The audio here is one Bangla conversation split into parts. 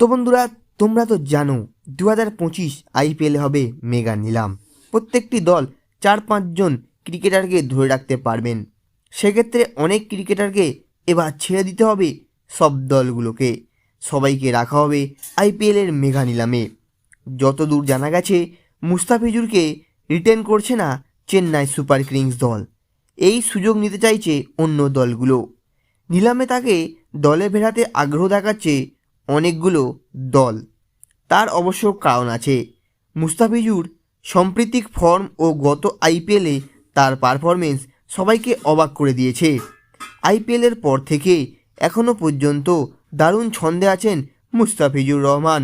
তো বন্ধুরা, তোমরা তো জানো দু হাজার পঁচিশ আইপিএল হবে মেগা নিলাম। প্রত্যেকটি দল চার পাঁচজন ক্রিকেটারকে ধরে রাখতে পারবেন। সেক্ষেত্রে অনেক ক্রিকেটারকে এবার ছেড়ে দিতে হবে সব দলগুলোকে। সবাইকে রাখা হবে আইপিএলের মেগা নিলামে। যতদূর জানা গেছে, মুস্তাফিজুরকে রিটেন করছে না চেন্নাই সুপার কিংস দল। এই সুযোগ নিতে চাইছে অন্য দলগুলো। নিলামে তাকে দলে ফেরাতে আগ্রহ দেখাচ্ছে অনেকগুলো দল। তার অবশ্য কারণ আছে। মুস্তাফিজুর সাম্প্রতিক ফর্ম ও গত আইপিএলে তার পারফরমেন্স সবাইকে অবাক করে দিয়েছে। আইপিএলের পর থেকে এখনও পর্যন্ত দারুণ ছন্দে আছেন মুস্তাফিজুর রহমান।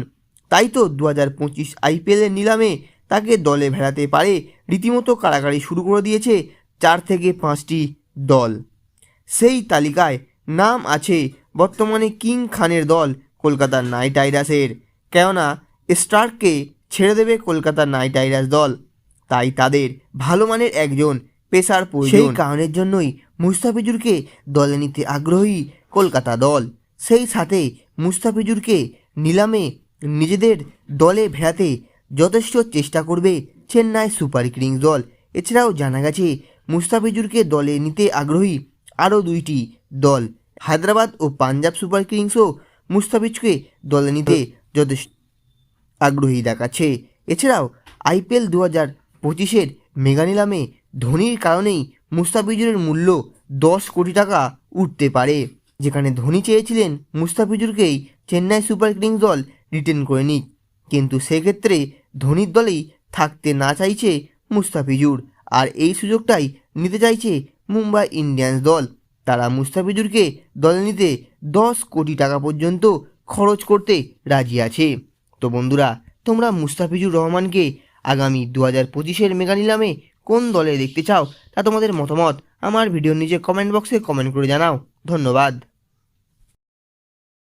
তাই তো দু হাজার পঁচিশ আইপিএলের নিলামে তাকে দলে ভেড়াতে পারে রীতিমতো কাড়াকাড়ি শুরু করে দিয়েছে চার থেকে পাঁচটি দল। সেই তালিকায় নাম আছে বর্তমানে কিং খানের দল কলকাতার নাইট রাইডার্সের। কেননা, স্টার্ককে ছেড়ে দেবে কলকাতা নাইট রাইডার্স দল। তাই তাদের ভালো মানের একজন পেসার সেই কারণের জন্যই মুস্তাফিজুরকে দলে নিতে আগ্রহী কলকাতা দল। সেই সাথে মুস্তাফিজুরকে নিলামে নিজেদের দলে ভেড়াতে যথেষ্ট চেষ্টা করবে চেন্নাই সুপার কিংস দল। এছাড়াও জানা গেছে, মুস্তাফিজুরকে দলে নিতে আগ্রহী আরও দুইটি দল, হায়দ্রাবাদ ও পাঞ্জাব সুপার কিংসও মুস্তাফিজকে দলে নিতে যথেষ্ট আগ্রহী দেখাচ্ছে। এছাড়াও, আইপিএল দু হাজার পঁচিশের মেগা নিলামে ধোনির কারণেই মুস্তাফিজুরের মূল্য দশ কোটি টাকা উঠতে পারে। যেখানে ধোনি চেয়েছিলেন মুস্তাফিজুরকেই চেন্নাই সুপার কিংস দল রিটেন করে নিক। কিন্তু সেক্ষেত্রে ধোনির দলেই থাকতে না চাইছে মুস্তাফিজুর। আর এই সুযোগটাই নিতে চাইছে মুম্বাই ইন্ডিয়ান্স দল। তারা মুস্তাফিজুরকে দলে নিতে দশ কোটি টাকা পর্যন্ত খরচ করতে রাজি আছে। তো বন্ধুরা, তোমরা মুস্তাফিজুর রহমানকে আগামী দু হাজার পঁচিশের মেগা নিলামে কোন দলে দেখতে চাও তা তোমাদের মতামত আমার ভিডিওর নিচে কমেন্ট বক্সে কমেন্ট করে জানাও। ধন্যবাদ।